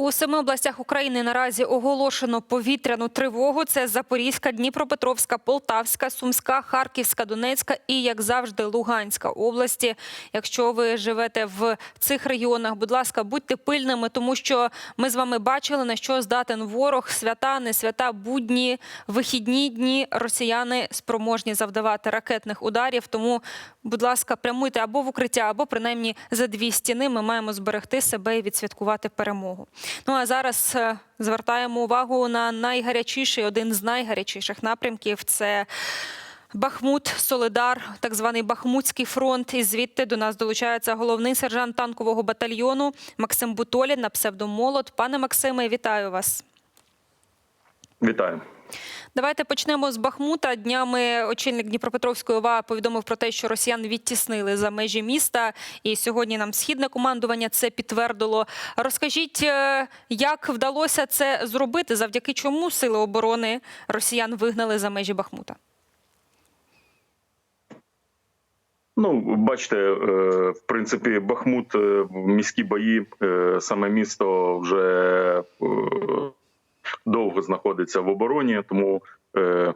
У семи областях України наразі оголошено повітряну тривогу. Це Запорізька, Дніпропетровська, Полтавська, Сумська, Харківська, Донецька і, як завжди, Луганська області. Якщо ви живете в цих регіонах, будь ласка, будьте пильними, тому що ми з вами бачили, на що здатен ворог. Свята, не свята, будні, вихідні дні. Росіяни спроможні завдавати ракетних ударів. Тому, будь ласка, прямуйте або в укриття, або принаймні за дві стіни. Ми маємо зберегти себе і відсвяткувати перемогу. Ну а зараз е, звертаємо увагу на найгарячіший, один з найгарячіших напрямків. Це Бахмут, Солидар, так званий Бахмутський фронт. І звідти до нас долучається головний сержант танкового батальйону Максим Бутолін на псевдомолот. Пане Максиме, вітаю вас. Вітаю. Давайте почнемо з Бахмута. Днями очільник Дніпропетровської ОВА повідомив про те, що росіян відтіснили за межі міста. І сьогодні нам східне командування це підтвердило. Розкажіть, е, як вдалося це зробити, завдяки чому сили оборони росіян вигнали за межі Бахмута? Ну, бачите, е, в принципі, Бахмут, е, міські бої, саме місто вже довго знаходиться в обороні, тому е,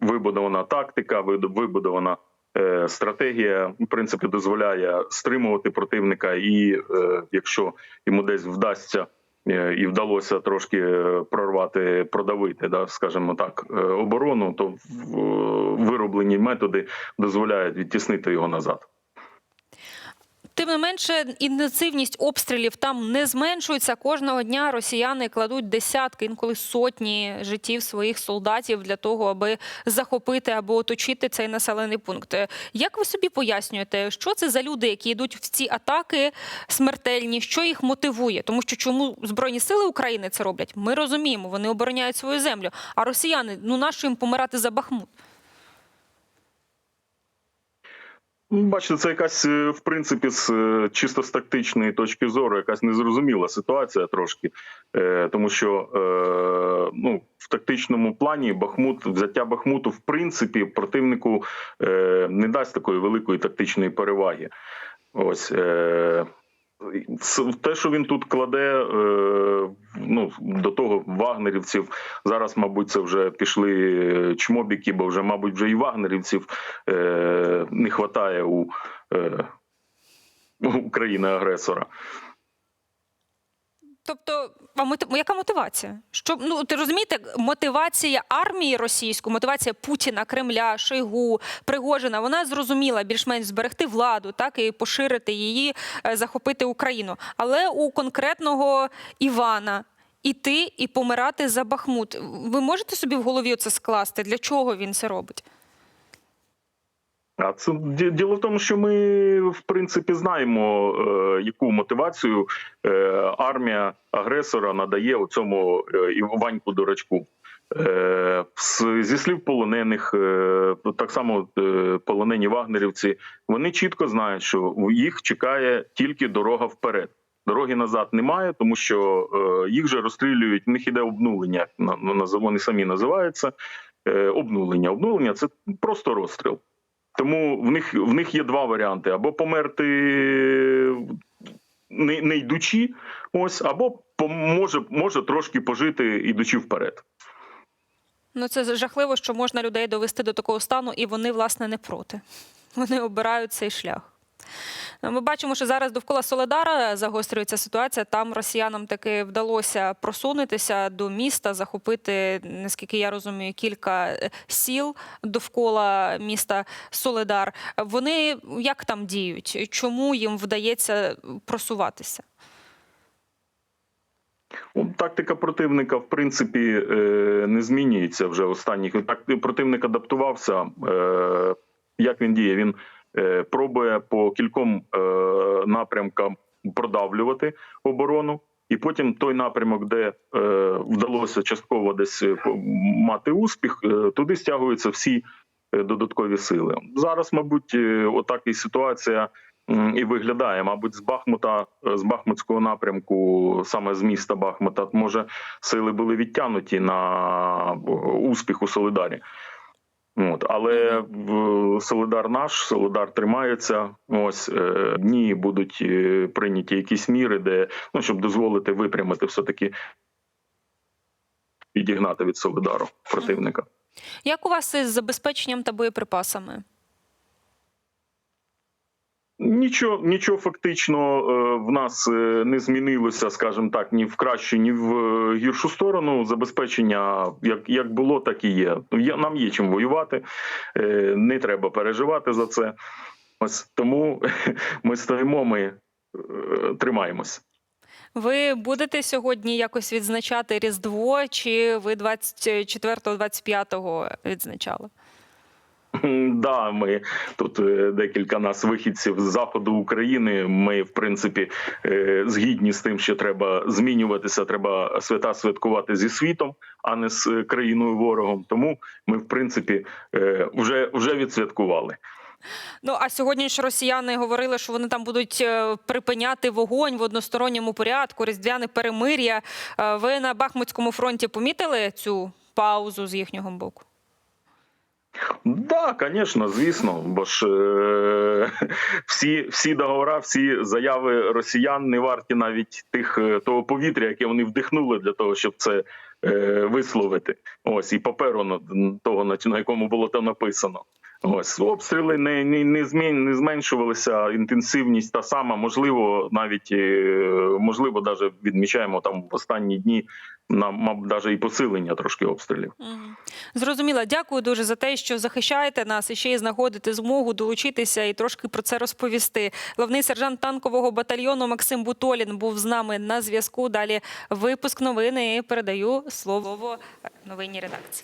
вибудована тактика, вибудована е, стратегія, в принципі, дозволяє стримувати противника, і е, якщо йому десь вдасться. е, І вдалося трошки е, прорвати, продавити, да, скажімо так, е, оборону, то в- вироблені методи дозволяють відтіснити його назад. Тим не менше, інтенсивність обстрілів там не зменшується. Кожного дня росіяни кладуть десятки, інколи сотні життів своїх солдатів для того, аби захопити або оточити цей населений пункт. Як ви собі пояснюєте, що це за люди, які йдуть в ці атаки смертельні? Що їх мотивує? Тому що чому збройні сили України це роблять? Ми розуміємо, вони обороняють свою землю. А росіяни, ну нащо їм помирати за Бахмут? Ну, Бачите, це якась е, в принципі з е, чисто з тактичної точки зору, якась незрозуміла ситуація трошки, Е, тому що ну в тактичному плані Бахмут, взяття Бахмуту, в принципі, противнику не дасть такої великої тактичної переваги. Ось те, що він тут кладе, е, ну до того вагнерівців. Зараз, мабуть, це вже пішли е, чмобіки, бо вже, мабуть, вже і вагнерівців е, не вистачає у, України країни-агресора. Тобто, а яка мотивація? Що ну ти розумієте, мотивація армії російської, мотивація Путіна, Кремля, Шойгу, Пригожина, вона зрозуміла більш-менш зберегти владу, так і поширити її, е, захопити Україну. Але у конкретного Івана іти і помирати за Бахмут. Ви можете собі в голові це скласти? Для чого він це робить? А це діло в тому, що ми в принципі знаємо, е, яку мотивацію е, армія агресора надає у цьому е, Іваньку дурачку. Е, зі слів полонених, так само полонені вагнерівці, вони чітко знають, що їх чекає тільки дорога вперед. Дороги назад немає, тому що їх же розстрілюють. В них іде обнулення. на- на- Вони самі називаються обнулення. Обнулення це просто розстріл. Тому в них в них є два варіанти: або померти не, не йдучи, ось, або може, може трошки пожити, ідучи вперед. Ну це жахливо, що можна людей довести до такого стану, і вони, власне, не проти. Вони обирають цей шлях. Ну, Ми бачимо, що зараз довкола Соледара загострюється ситуація. Там росіянам таки вдалося просунутися до міста, захопити, наскільки я розумію, кілька е, сіл довкола міста Соледар. Вони як там діють? Чому їм вдається просуватися? Ну, Тактика противника, в принципі, е, не змінюється вже останніх. Так, противник адаптувався. Е, Як він діє? Він е, пробує по кільком е, напрямкам продавлювати оборону. І потім той напрямок, де е, вдалося частково десь е, мати успіх, е, туди стягуються всі е, додаткові сили. Зараз, мабуть, е, отак і ситуація м, і виглядає. Мабуть, з Бахмута, е, з Бахмутського напрямку, саме з міста Бахмута, може сили були відтягнуті на е, успіх у Солидарі. От, але в Солидар наш, Солидар тримається. Ось е, дні будуть е, прийняті якісь міри, де ну щоб дозволити випрямити, все таки відігнати від Солидару противника. Як у вас із забезпеченням та боєприпасами? Нічого, нічого фактично е, в нас е, не змінилося, скажімо так, ні в кращу, ні в е, гіршу сторону. Забезпечення як, як було, так і є. Є- Нам є чим воювати, не треба переживати за це. Ось тому ми стоїмо, ми тримаємось. Ви будете сьогодні якось відзначати Різдво, чи ви 24-25 відзначали? Да, ми тут е, декілька нас вихідців з заходу України. Ми, в принципі, е, згідні з тим, що треба змінюватися. Треба свята святкувати зі світом, а не з е, країною ворогом. Тому ми, в принципі, вже, вже відсвяткували. Ну а сьогодні ж росіяни говорили, що вони там будуть припиняти вогонь в односторонньому порядку, різдвяне перемир'я. Ви на Бахмутському фронті помітили цю паузу з їхнього боку? Да, звісно, звісно, бо ж е, всі, всі договори, всі заяви росіян не варті навіть тих е, того повітря, яке вони вдихнули для того, щоб це е, висловити. Ось і паперу на того, на, якому було то написано. Ось обстріли не, не, не, змін, не зменшувалися, інтенсивність та сама, можливо, навіть е, можливо, навіть відмічаємо там в останні дні нам навіть і посилення трошки обстрілів. Мгм. Зрозуміла. Дякую дуже за те, що захищаєте нас і ще й знаходите змогу долучитися і трошки про це розповісти. Головний сержант танкового батальйону Максим Бутолін був з нами на зв'язку. Далі випуск новини передаю слово новинній редакції.